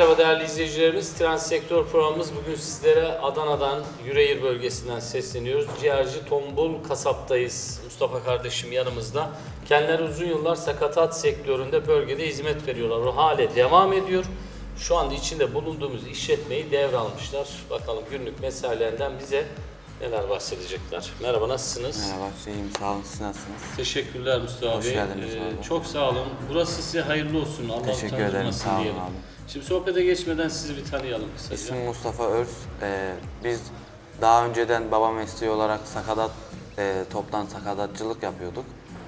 değerli izleyicilerimiz. Trans Sektör programımız bugün sizlere Adana'dan, Yüreğir bölgesinden sesleniyoruz. Ciğerci Tombul Kasap'tayız. Mustafa kardeşim yanımızda. Kendileri uzun yıllar sakatat sektöründe bölgede hizmet veriyorlar. O hale devam ediyor. Şu anda içinde bulunduğumuz işletmeyi devralmışlar. Bakalım günlük mesailerinden bize neler bahsedecekler. Merhaba nasılsınız? Merhaba, iyiyim. Sağ olun. Siz nasılsınız? Teşekkürler Mustafa Hoş Bey. geldiniz Ee, abi. çok sağ olun. Burası size hayırlı olsun. Allah Teşekkür ederim, utandırmasın sağ olun diyelim. abi. Şimdi sohbete geçmeden sizi bir tanıyalım kısaca. İsmim Mustafa Örs. Ee, biz daha önceden baba mesleği olarak sakatat, e, toptan sakatatçılık yapıyorduk.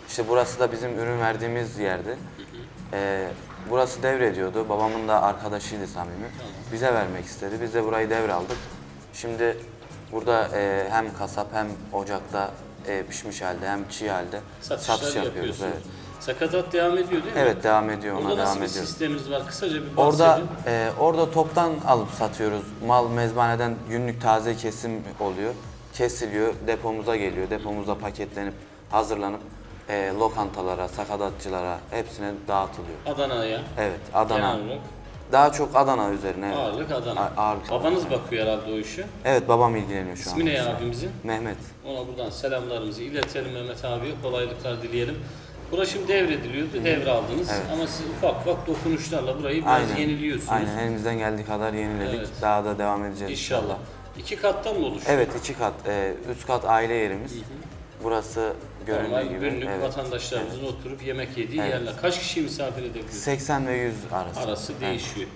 İşte burası da bizim ürün verdiğimiz yerdi. Ee, burası devrediyordu. Babamın da arkadaşıydı samimi. Bize vermek istedi. Biz de burayı devraldık. Şimdi burada e, hem kasap hem ocakta e, pişmiş halde hem çiğ halde Satışlar satış yapıyoruz. yapıyorsunuz. Evet. Sakatat devam ediyor değil mi? evet devam ediyor ona Orada nasıl devam bir ediyor. sistemimiz var? Kısaca bir Orada e, orada toptan alıp satıyoruz. Mal mezbaneden günlük taze kesim oluyor. Kesiliyor, depomuza geliyor. Depomuzda paketlenip hazırlanıp e, lokantalara, sakatatçılara hepsine dağıtılıyor. Adana'ya. Evet, Adana. Genel olarak Daha çok Adana üzerine. Evet. ağırlık Adana. A- ağırlık Babanız bakıyor herhalde o işe. Evet, babam ilgileniyor şu an. İsmi ne abimizin? Mehmet. Ona buradan selamlarımızı iletelim Mehmet abiye. Kolaylıklar dileyelim. Burası şimdi devrediliyor, devraldınız Evet. ama siz ufak ufak dokunuşlarla burayı biraz Aynen. yeniliyorsunuz. Aynen, elimizden geldiği kadar yeniledik. Evet. Daha da devam edeceğiz İnşallah. İki kattan mı oluşuyor? Evet, iki kat. E, üst kat aile yerimiz. Burası göründüğü Normal gibi. günlük evet. vatandaşlarımızın oturup yemek yediği Evet. yerler. Kaç kişiyi misafir edebiliyorsunuz? 80 ve 100 arası. Arası Evet. değişiyor.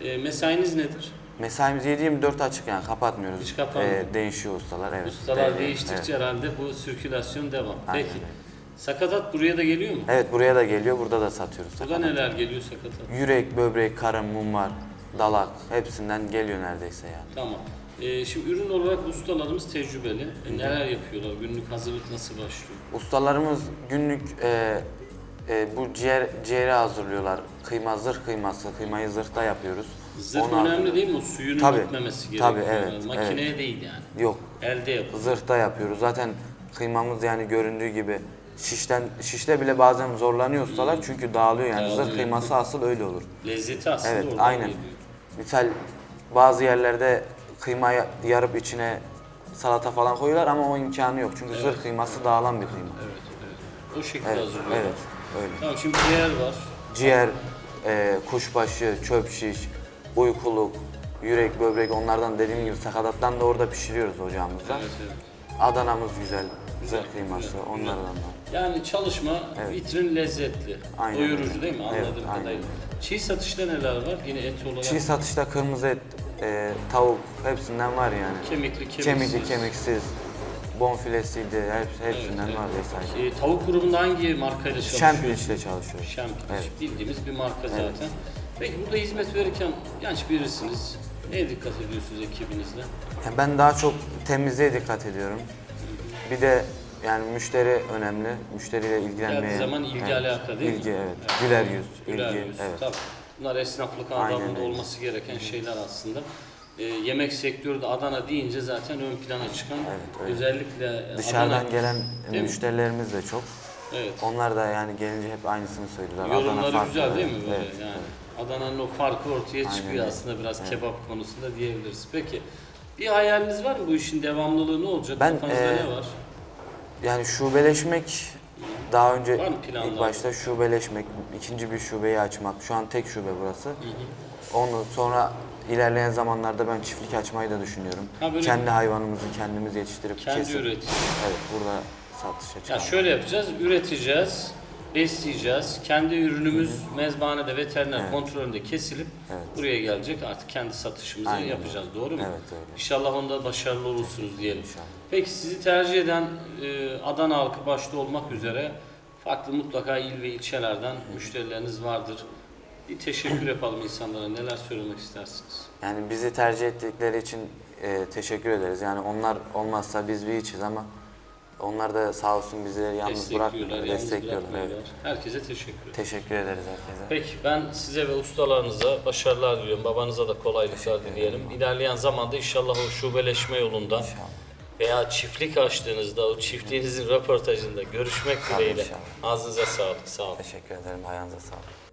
E, mesainiz nedir? Mesaimiz 7-24 açık yani kapatmıyoruz. Hiç kapanmıyor. Ee, değişiyor ustalar evet. Ustalar Evet, değiştikçe herhalde bu sirkülasyon devam. Aynen Peki. öyle. Sakatat buraya da geliyor mu? Evet. evet buraya da geliyor burada da satıyoruz. Burada sakatat. neler geliyor sakatat? Yürek, böbrek, karın, mumbar, dalak hepsinden geliyor neredeyse yani. Tamam. Ee, şimdi ürün olarak ustalarımız tecrübeli. E, neler yapıyorlar? Günlük hazırlık nasıl başlıyor? Ustalarımız günlük e, e, bu ciğer ciğeri hazırlıyorlar. Kıyma zırh kıyması, kıymayı zırhta yapıyoruz. Zırh Onu önemli değil mi? O suyunu Tabii, gitmemesi gerekiyor. tabii, evet, Yani Makineye değil yani. Yok Elde yapılıyor. zırhta yapıyoruz. Zaten kıymamız yani göründüğü gibi şişten şişte bile bazen zorlanıyor ustalar çünkü dağılıyor yani. Dağılıyor. Zırh kıyması asıl öyle olur. Lezzeti aslında Evet, oradan aynen. geliyor. Misal bazı yerlerde kıyma yarıp içine salata falan koyuyorlar ama o imkanı yok. Çünkü zırh kıyması dağılan bir kıyma. Evet, evet. O şekilde Evet, hazırlıyorlar. evet, öyle. Tamam şimdi ciğer var. Ciğer, e, kuşbaşı, çöp şiş, uykuluk, yürek, böbrek onlardan dediğim gibi sakatattan da orada pişiriyoruz ocağımızda. Evet, evet. Adanamız güzel, zırh kıyması güzel, onlardan da. Yani çalışma vitrin lezzetli. Aynen Doyurucu değil mi? Evet, Anladığım aynen kadarıyla. Çiğ satışta neler var? Yine et olarak. Çiğ satışta kırmızı et, e, tavuk hepsinden var yani. Kemikli, kemiksiz. Kemikli, kemiksiz, bonfilesiydi, hep, hepsinden Evet, var evet. vesaire. Ee, tavuk grubunda hangi markayla çalışıyorsunuz? Şempiliçle çalışıyoruz. Şempiliç. Evet. Bildiğimiz bir marka zaten. Peki burada hizmet verirken genç birisiniz. Neye dikkat ediyorsunuz ekibinizle? Yani ben daha çok temizliğe dikkat ediyorum. Bir de yani müşteri önemli. Müşteriyle ilgilenmeye. Geldiği zaman ilgi, evet. alaka değil mi? İlgi evet. Güler yüz, Güler ilgi yüz. evet. Tabii. Bunlar esnaflık Aynen adabında öyle. olması gereken şeyler aslında. Ee, yemek sektörü de Adana deyince zaten ön plana çıkan Evet, öyle. özellikle Dışarıdan Adana, gelen müşterilerimiz de çok. Evet, Onlar da yani gelince hep aynısını söylüyorlar. yorumları farklı, güzel değil mi evet, böyle evet, yani? evet. Adana'nın o farkı ortaya Aynen çıkıyor öyle. aslında biraz kebap konusunda diyebiliriz. Peki bir hayaliniz var mı bu işin devamlılığı ne olacak? Ben, Kafanızda e, ne var? Yani şubeleşmek daha önce ilk başta şubeleşmek, ikinci bir şubeyi açmak. Şu an tek şube burası. Onu sonra ilerleyen zamanlarda ben çiftlik açmayı da düşünüyorum. Ha, Kendi hayvanımızı kendimiz yetiştirip Kendi kesip, üretim. Evet, burada satışa Ya çıkarmak. şöyle yapacağız, üreteceğiz, besleyeceğiz. Kendi ürünümüz mezbanede veteriner kontrolünde kesilip Evet. buraya gelecek. Artık kendi satışımızı Aynen yapacağız. Doğru mu? Evet, öyle. İnşallah onda başarılı olursunuz diyelim. İnşallah. Peki sizi tercih eden e, Adana halkı başta olmak üzere farklı mutlaka il ve ilçelerden müşterileriniz vardır. Bir teşekkür yapalım insanlara. Neler söylemek istersiniz? Yani bizi tercih ettikleri için e, teşekkür ederiz. Yani onlar olmazsa biz bir içiz ama onlar da sağ olsun bizi yalnız bırakmıyorlar, destekliyorlar. Evet. Herkese teşekkür ederim. Teşekkür ederiz herkese. Peki ben size ve ustalarınıza başarılar diliyorum. Babanıza da kolaylıklar dileyelim. İlerleyen zamanda inşallah o şubeleşme yolunda İnşallah. veya çiftlik açtığınızda o çiftliğinizin röportajında görüşmek dileğiyle. Ağzınıza sağlık. Sağ olun. Teşekkür ederim. Ayağınıza sağlık.